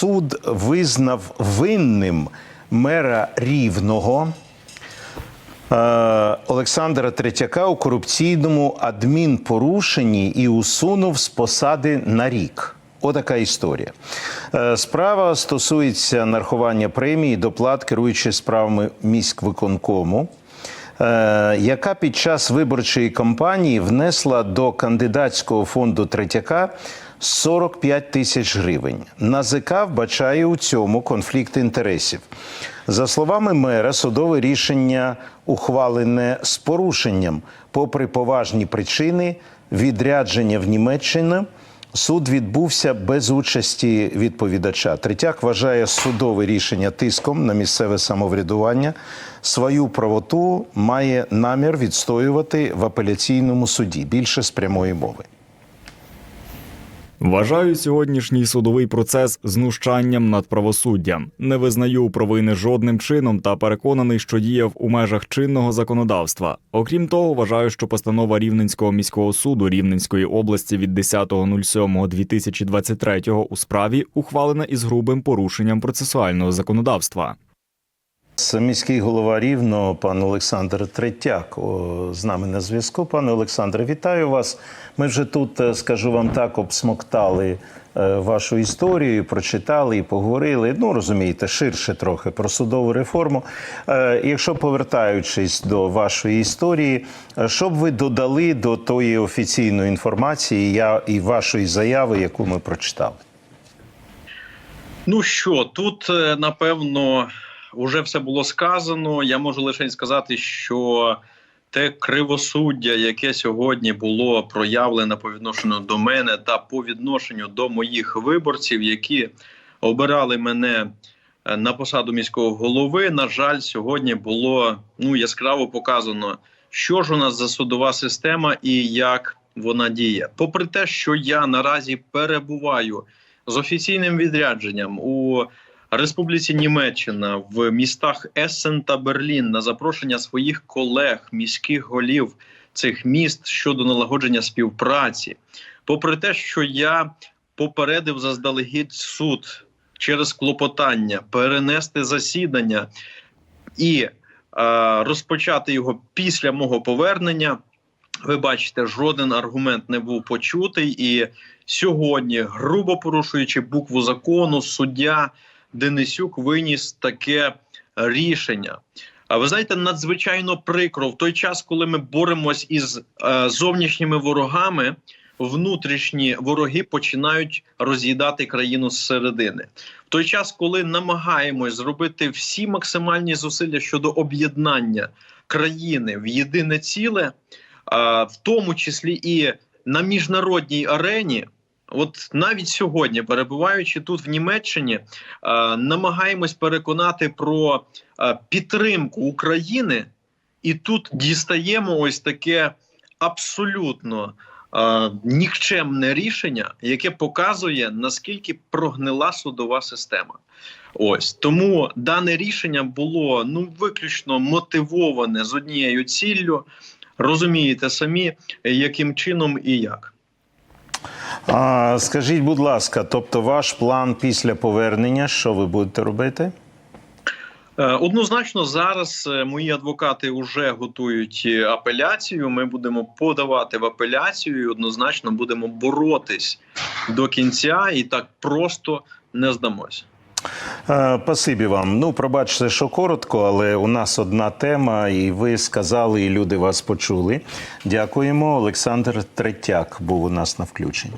суд визнав винним мера рівного е, Олександра Третяка у корупційному адмінпорушенні і усунув з посади на рік. Отака історія. Е, Справа стосується нарахування премії, доплат, керуючи справами міськвиконкому, е, яка під час виборчої кампанії внесла до кандидатського фонду Третяка 45 тисяч гривень. НАЗК вбачає у цьому конфлікт інтересів. За словами мера, судове рішення ухвалене з порушенням, попри поважні причини відрядження в Німеччину. Суд відбувся без участі відповідача. Третяк вважає судове рішення тиском на місцеве самоврядування. Свою правоту має намір відстоювати в апеляційному суді. Більше з прямої мови. Вважаю сьогоднішній судовий процес знущанням над правосуддям. Не визнаю провини жодним чином та переконаний, що діяв у межах чинного законодавства. Окрім того, вважаю, що постанова Рівненського міського суду Рівненської області від 10.07.2023 у справі ухвалена із грубим порушенням процесуального законодавства. Міський голова Рівного, пан Олександр Третяк, з нами на зв'язку. Пане Олександре, вітаю вас. Ми вже тут, е, скажу вам так, обсмоктали е, вашу історію, прочитали і поговорили. Ну, розумієте, ширше трохи про судову реформу. Е, Якщо повертаючись до вашої історії, що б ви додали до тої офіційної інформації я, і вашої заяви, яку ми прочитали? Ну що, тут напевно вже все було сказано. Я можу лише сказати, що те кривосуддя, яке сьогодні було проявлене по відношенню до мене та по відношенню до моїх виборців, які обирали мене е, на посаду міського голови, на жаль, сьогодні було ну яскраво показано, що ж у нас за судова система і як вона діє. Попри те, що я наразі перебуваю з офіційним відрядженням у Республіці Німеччина в містах Ессен та Берлін на запрошення своїх колег, міських голів цих міст щодо налагодження співпраці. Попри те, що я попередив заздалегідь суд через клопотання перенести засідання і е, розпочати його після мого повернення. Ви бачите, жоден аргумент не був почутий, і сьогодні, грубо порушуючи букву закону, суддя Денисюк виніс таке рішення. А ви знаєте, надзвичайно прикро в той час, коли ми боремось із е, зовнішніми ворогами, внутрішні вороги починають роз'їдати країну зсередини. В той час, коли намагаємось зробити всі максимальні зусилля щодо об'єднання країни в єдине ціле, в тому числі і на міжнародній арені. От навіть сьогодні, перебуваючи тут в Німеччині, е, намагаємось переконати про е, підтримку України, і тут дістаємо ось таке абсолютно е, нікчемне рішення, яке показує наскільки прогнила судова система. Ось тому дане рішення було ну виключно мотивоване з однією ціллю. Розумієте самі, яким чином і як. А, скажіть, будь ласка, тобто ваш план після повернення, що ви будете робити? Е, Однозначно, зараз е, мої адвокати вже готують е, апеляцію. Ми будемо подавати в апеляцію і однозначно будемо боротись до кінця і так просто не здамось. Е, Спасибі вам. Ну, пробачте, що коротко, але у нас одна тема, і ви сказали, і люди вас почули. Дякуємо. Олександр Третяк був у нас на включенні.